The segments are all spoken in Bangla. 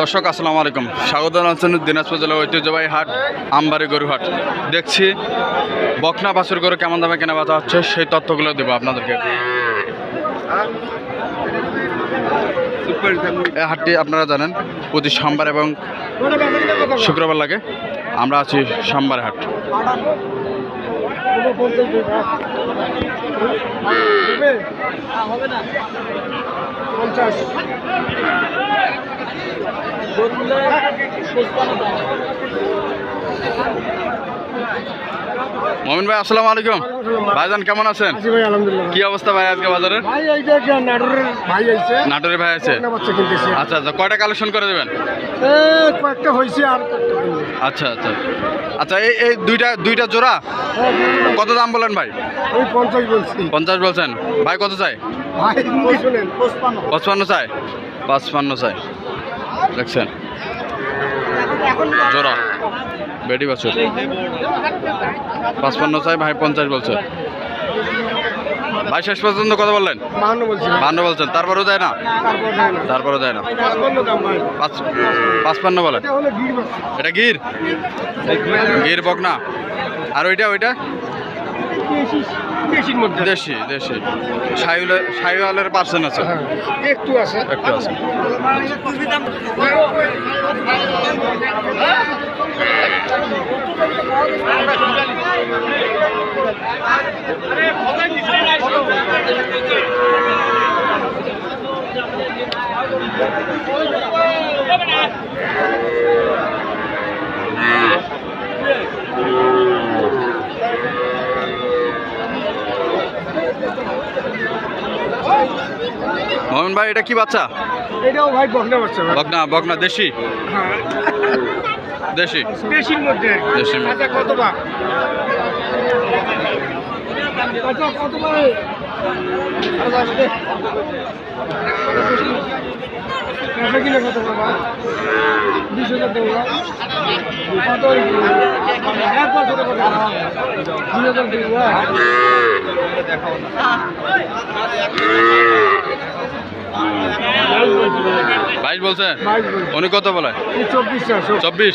দর্শক, আসসালামু আলাইকুম। স্বাগত জানাচ্ছেন দিনাজপুর জেলার ঐতিহ্যবাহী হাট, আমবাড়ি গরু হাট। দেখছি বকনা বাছুর গরু কেমন দামে কেনা বেচা হচ্ছে, সেই তথ্যগুলো দেবো আপনাদেরকে। এই হাটটি আপনারা জানেন, প্রতি সোমবার এবং শুক্রবার লাগে। আমরা আছি সোমবার হাট। পঞ্চাশ। মমিন ভাই আসসালামু আলাইকুম। ভাইজান কেমন আছেন? আছি ভাই আলহামদুলিল্লাহ। কি অবস্থা ভাই আজকে বাজারের? নাটোরের ভাই আছে আচ্ছা আচ্ছা কয়টা কালেকশন করে দেবেন? কয়েকটা হয়েছে আর আচ্ছা আচ্ছা। আচ্ছা এই এই দুইটা দুইটা জোড়া? হ্যাঁ, কত দাম বলেন ভাই? পঞ্চাশ বলছি। পঞ্চাশ বলছেন। ভাই কত চাই? ভাই শুনেন? পঁচপান্ন পঁচপান্ন চাই। পাঁচপান্ন চাই। দেখছেন? জোড়া। বেডি বছর। পাঁচপান্ন চাই ভাই পঞ্চাশ বলছে ভাই শেষ পর্যন্ত কথা বললেন? বাহান্ন বলছেন তারপরেও যায় না? তারপর তারপরেও যায় না। পঁচপান্ন বলেন। এটা গির গির? গির বকনা। আর ওইটা ওইটা? দেশি দেশি সাইওয়ালের সাইওয়ালের পার্সেন্ট আছে। হ্যাঁ একটু আছে। একটু আছে। মোহন ভাই এটা কি বাচ্চা? এটাও ভাই বকনা বাচ্চা ভাই। বকনা বকনা দেশি? হ্যাঁ। দেশি? বেশির মধ্যে দেশির মধ্যে। আচ্ছা কত বা আচ্ছা কত বা কত কত কত এক বছরে কত দুই হাজার বাইশ বলছে। উনি কত বলে? চব্বিশ চব্বিশ?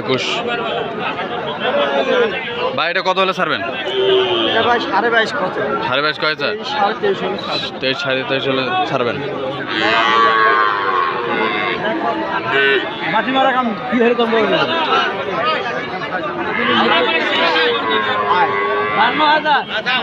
একুশ। ভাই এটা কত হলে ছাড়বেন? সাড়ে বাইশ সাড়ে বাইশ কয়েছে সাড়ে তেইশ সাড়ে তেইশ হলে ছাড়বেন। হাজার।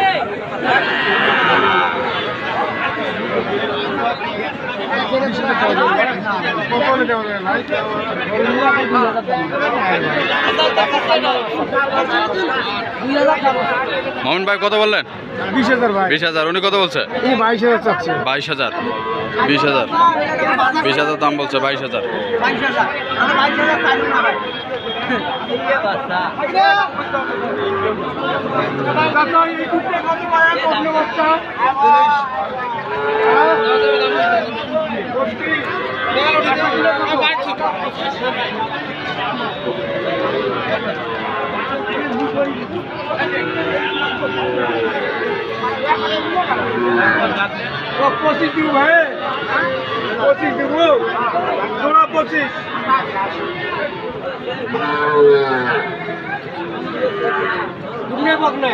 মোহন ভাই কত বললেন? বিশ হাজার ভাই। বিশ হাজার। উনি কত বলছে? বাইশ হাজার চাচ্ছে। বাইশ হাজার। বিশ হাজার। বিশ হাজার দাম বলছে বাইশ হাজার। পঁচিশ দিব ভাই পঁচিশ দিব তোরা পঁচিশ দুনিয়া পাক না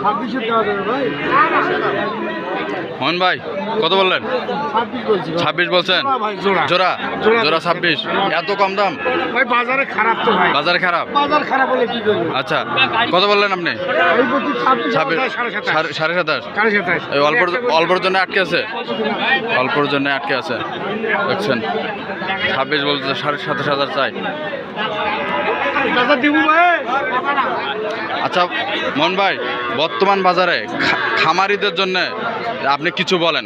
ছাব্বিশে দেওয়া যাবে ভাই। মোহন ভাই কত বললেন? ছাব্বিশ বলছি বলছেন? জোড়া জোড়া। ছাব্বিশ। এত কম দাম? ভাই বাজারে খারাপ তো ভাই। বাজার খারাপ? বাজার খারাপ হলে কি করবে? আচ্ছা কত বললেন আপনি? ছাব্বিশ সাড়ে সাতাশ। এই অল্পর অল্পর জন্য আটকে আছে? অল্পর জন্য আটকে আছে। দেখছেন ছাব্বিশ বলতে সাড়ে সাতাশ হাজার চাই। আচ্ছা মন ভাই বর্তমান বাজারে খামারিদের জন্য আপনি কিছু বলেন।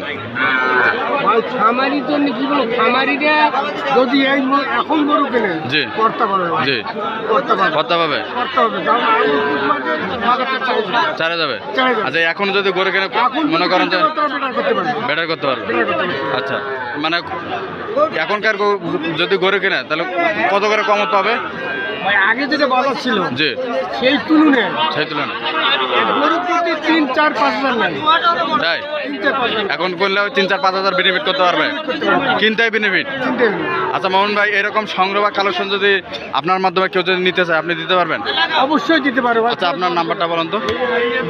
ভাই খামারির জন্য কি বলো? খামারিরা যদি এই এখন গরু কেনে জি। করতে পারবে জি। করতে পারবে করতে হবে কারণ আলু ফুটপাতে বাজারটা চাই না। চারে যাবে? আচ্ছা এখন যদি গরু কিনে মনে করেন যে বেটার করতে পারবে। আচ্ছা মানে এখনকার যদি গরু কিনে তাহলে কত করে কমত পাবে? আগে যেটা বাজার ছিল জি। সেই তুলনায় সেই তুলনা গরু প্রতি তিন চার পাঁচ হাজার তাই? হাজার। এখন করলে তিন চার পাঁচ হাজার বেনিফিট করতে পারবে? কিনতে বেনিফিট আচ্ছা মোহন ভাই এরকম সংগ্রহ বা কালেকশন যদি আপনার মাধ্যমে কেউ যদি নিতে চায় আপনি দিতে পারবেন? অবশ্যই দিতে পারবে। আচ্ছা আপনার নাম্বারটা বলুন তো।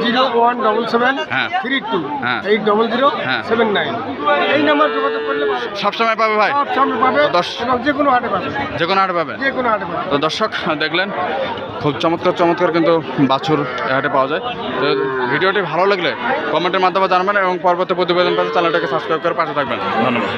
জিরো ওয়ান ডবল সেভেন হ্যাঁ। থ্রি টু হ্যাঁ। এইট ডবল জিরো হ্যাঁ। Seven nine. এই নাম্বার যোগাযোগ করলে সবসময় পাবে ভাই? সব সামনে পাবে দশ- যে কোনো হাটে পাবে। যে কোনো হাটে পাবে? যে কোনো হাটে পাবে। তো দর্শক দেখলেন খুব চমৎকার চমৎকার কিন্তু বাছুর হাটে পাওয়া যায়। তো ভিডিওটি ভালো লাগলে কমেন্টের মাধ্যমে জানাবেন এবং পরবর্তী প্রতিবেদন পেতে চ্যানেলটাকে সাবস্ক্রাইব করে পাশে থাকবেন। ধন্যবাদ।